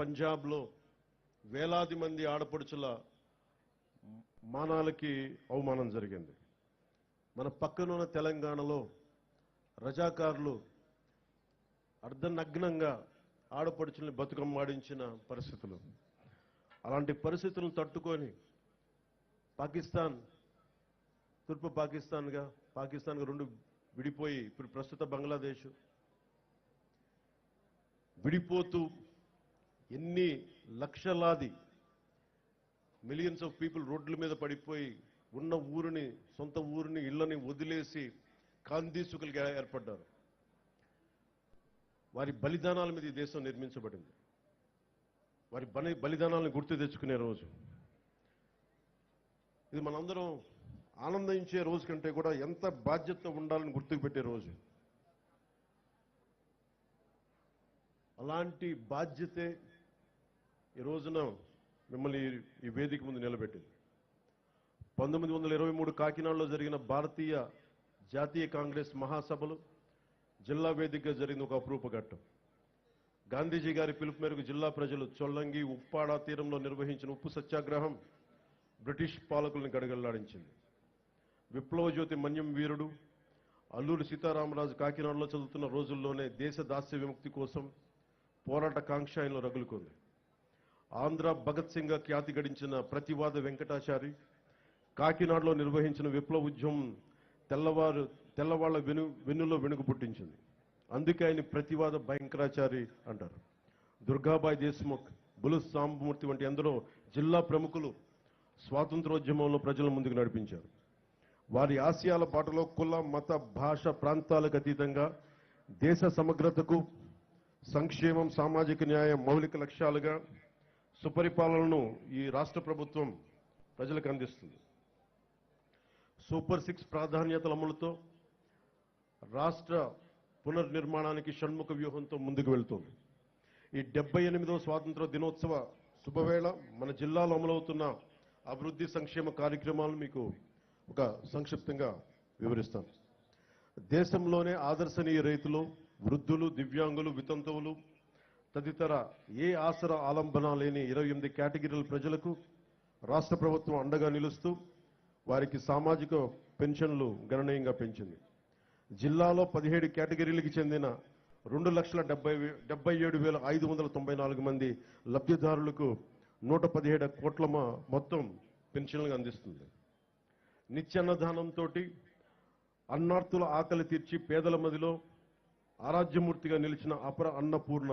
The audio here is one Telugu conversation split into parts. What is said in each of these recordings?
పంజాబ్లో వేలాది మంది ఆడపడుచుల మానాలకి అవమానం జరిగింది. మన పక్కనున్న తెలంగాణలో రజాకారులు అర్ధనగ్నంగా ఆడపడుచుల్ని బతుకమ్మాడించిన పరిస్థితులు. అలాంటి పరిస్థితులను తట్టుకొని పాకిస్తాన్ తూర్పు పాకిస్తాన్గా పాకిస్తాన్గా రెండు విడిపోయి ఇప్పుడు ప్రస్తుత బంగ్లాదేశ్ విడిపోతూ ఎన్ని లక్షలాది మిలియన్స్ ఆఫ్ పీపుల్ రోడ్ల మీద పడిపోయి ఉన్న ఊరిని సొంత ఊరిని ఇళ్ళని వదిలేసి కాందీసుకులుగా ఏర్పడ్డారు. వారి బలిదానాల మీద ఈ దేశం నిర్మించబడింది. వారి బలి బలిదానాలను గుర్తు తెచ్చుకునే రోజు. ఇది మనందరం ఆనందించే రోజు కంటే కూడా ఎంత బాధ్యత ఉండాలని గుర్తుకు పెట్టే రోజు. అలాంటి బాధ్యతే ఈ రోజున మిమ్మల్ని ఈ- వేదిక ముందు నిలబెట్టింది. పంతొమ్మిది వందల ఇరవై మూడు కాకినాడలో జరిగిన భారతీయ జాతీయ కాంగ్రెస్ మహాసభలు జిల్లా వేదికగా జరిగిన ఒక అపురూప ఘట్టం. గాంధీజీ గారి పిలుపు మేరకు జిల్లా ప్రజలు చొల్లంగి ఉప్పాడ తీరంలో నిర్వహించిన ఉప్పు సత్యాగ్రహం బ్రిటిష్ పాలకులను గడగడలాడించింది. విప్లవ జ్యోతి మన్యం వీరుడు అల్లూరి సీతారామరాజు కాకినాడలో చదువుతున్న రోజుల్లోనే దేశ దాస్య విముక్తి కోసం పోరాట కాంక్ష ఆయనలో రగులుకుంది. ఆంధ్ర భగత్ సింగ్ ఖ్యాతి గడించిన ప్రతివాద వెంకటాచారి కాకినాడలో నిర్వహించిన విప్లవ ఉద్యమం తెల్లవారు తెల్లవాళ్ళ వెను వెన్నులో వెనుక పుట్టించింది. అందుకే ఆయన ప్రతివాద భయంకరాచారి అంటారు. దుర్గాబాయ్ దేశ్ముఖ్ బులు సాంబమూర్తి వంటి ఎందరో జిల్లా ప్రముఖులు స్వాతంత్రోద్యమంలో ప్రజల ముందుకు నడిపించారు. వారి ఆశయాల పాటలో కుల మత భాష ప్రాంతాలకు అతీతంగా దేశ సమగ్రతకు సంక్షేమం సామాజిక న్యాయం మౌలిక లక్ష్యాలుగా సుపరిపాలనను ఈ రాష్ట్ర ప్రభుత్వం ప్రజలకు అందిస్తుంది. సూపర్ సిక్స్ ప్రాధాన్యతల అమలుతో రాష్ట్ర పునర్నిర్మాణానికి షణ్ముఖ వ్యూహంతో ముందుకు వెళ్తోంది. ఈ డెబ్బై ఎనిమిదవ స్వాతంత్ర దినోత్సవ శుభవేళ మన జిల్లాలో అమలవుతున్న అభివృద్ధి సంక్షేమ కార్యక్రమాలను మీకు ఒక సంక్షిప్తంగా వివరిస్తాను. దేశంలోనే ఆదర్శనీయ రైతులు వృద్ధులు దివ్యాంగులు వితంతువులు తదితర ఏ ఆసర ఆలంబన లేని ఇరవై ఎనిమిది కేటగిరీల ప్రజలకు రాష్ట్ర ప్రభుత్వం అండగా నిలుస్తూ వారికి సామాజిక పెన్షన్లు గణనీయంగా పెంచింది. జిల్లాలో పదిహేడు కేటగిరీలకు చెందిన రెండు లక్షల డెబ్బై డెబ్బై ఏడు వేల ఐదు వందల తొంభై నాలుగు మంది లబ్ధిదారులకు నూట పదిహేడు కోట్ల మొత్తం పెన్షన్లు అందిస్తుంది. నిత్యాన్నదానంతో అన్నార్థుల ఆకలి తీర్చి పేదల మదిలో ఆరాధ్యమూర్తిగా నిలిచిన అపర అన్నపూర్ణ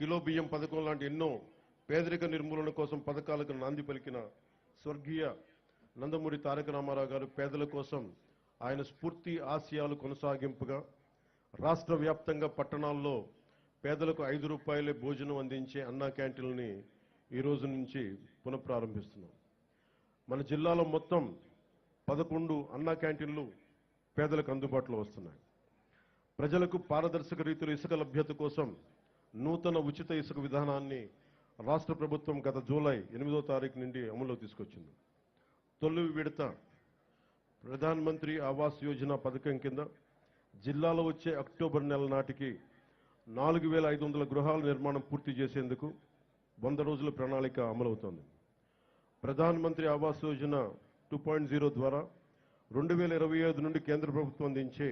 కిలో బియ్యం పథకం లాంటి ఎన్నో పేదరిక నిర్మూలన కోసం పథకాలకు నాంది పలికిన స్వర్గీయ నందమూరి తారక రామారావు గారు పేదల కోసం ఆయన స్ఫూర్తి ఆశయాలు కొనసాగింపుగా రాష్ట్ర వ్యాప్తంగా పట్టణాల్లో పేదలకు ఐదు రూపాయలే భోజనం అందించే అన్నా క్యాంటీన్ని ఈ రోజు నుంచి పునఃప్రారంభిస్తున్నాం. మన జిల్లాలో మొత్తం పదకొండు అన్నా క్యాంటీన్లు పేదలకు అందుబాటులో వస్తున్నాయి. ప్రజలకు పారదర్శక రీతిలో ఇసుక లభ్యత కోసం నూతన ఉచిత ఇసుక విధానాన్ని రాష్ట్ర ప్రభుత్వం గత జూలై ఎనిమిదో తారీఖు నుండి అమల్లో తీసుకొచ్చింది. తొలి విడత ప్రధాన్ మంత్రి ఆవాస్ యోజన పథకం కింద జిల్లాలో వచ్చే అక్టోబర్ నెల నాటికి నాలుగు వేల ఐదు వందల గృహాల నిర్మాణం పూర్తి చేసేందుకు వంద రోజుల ప్రణాళిక అమలవుతోంది. Pradhan Mantri Awas Yojana two point zero ద్వారా రెండు వేల ఇరవై ఐదు నుండి కేంద్ర ప్రభుత్వం అందించే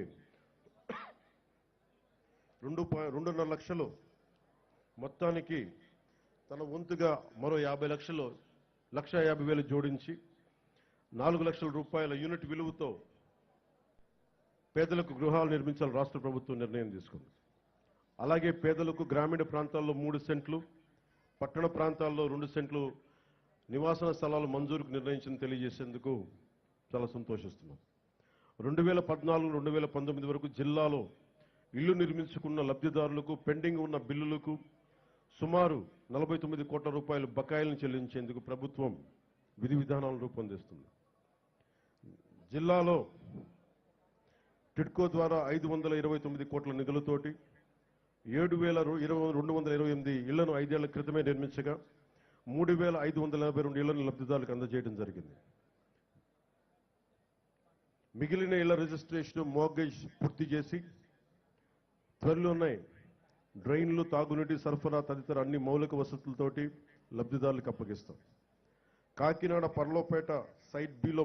రెండు పాయి- రెండున్నర లక్షలు మొత్తానికి తన వంతుగా మరో యాభై లక్షలు లక్ష యాభై వేలు జోడించి నాలుగు లక్షల రూపాయల యూనిట్ విలువతో పేదలకు గృహాలు నిర్మించాలని రాష్ట్ర ప్రభుత్వం నిర్ణయం తీసుకుంది. అలాగే పేదలకు గ్రామీణ ప్రాంతాల్లో మూడు సెంట్లు పట్టణ ప్రాంతాల్లో రెండు సెంట్లు నివాసన స్థలాలు మంజూరుకు నిర్ణయించింది తెలియజేసేందుకు చాలా సంతోషిస్తున్నాం. రెండు వేల పద్నాలుగు రెండు వేల పంతొమ్మిది వరకు జిల్లాలో ఇల్లు నిర్మించుకున్న లబ్ధిదారులకు పెండింగ్ ఉన్న బిల్లులకు సుమారు నలభై తొమ్మిది కోట్ల రూపాయలు బకాయిలను చెల్లించేందుకు ప్రభుత్వం విధి విధానాలను రూపొందిస్తుంది. జిల్లాలో టిడ్కో ద్వారా ఐదు వందల ఇరవై తొమ్మిది కోట్ల నిధులతోటి ఏడు వేల ఇరవై రెండు వందల ఇరవై ఎనిమిది ఇళ్ళను ఐదేళ్ళ క్రితమే నిర్మించగా మూడు వేల ఐదు వందల యాభై రెండు ఇళ్ళను లబ్ధిదారులకు అందజేయడం జరిగింది. మిగిలిన ఇళ్ళ రిజిస్ట్రేషన్ మోర్గేజ్ పూర్తి చేసి త్వరలోనే డ్రైన్లు తాగునీటి సరఫరా తదితర అన్ని మౌలిక వసతులతోటి లబ్ధిదారులకు అప్పగిస్తాం. Kakinada Parlopeta site below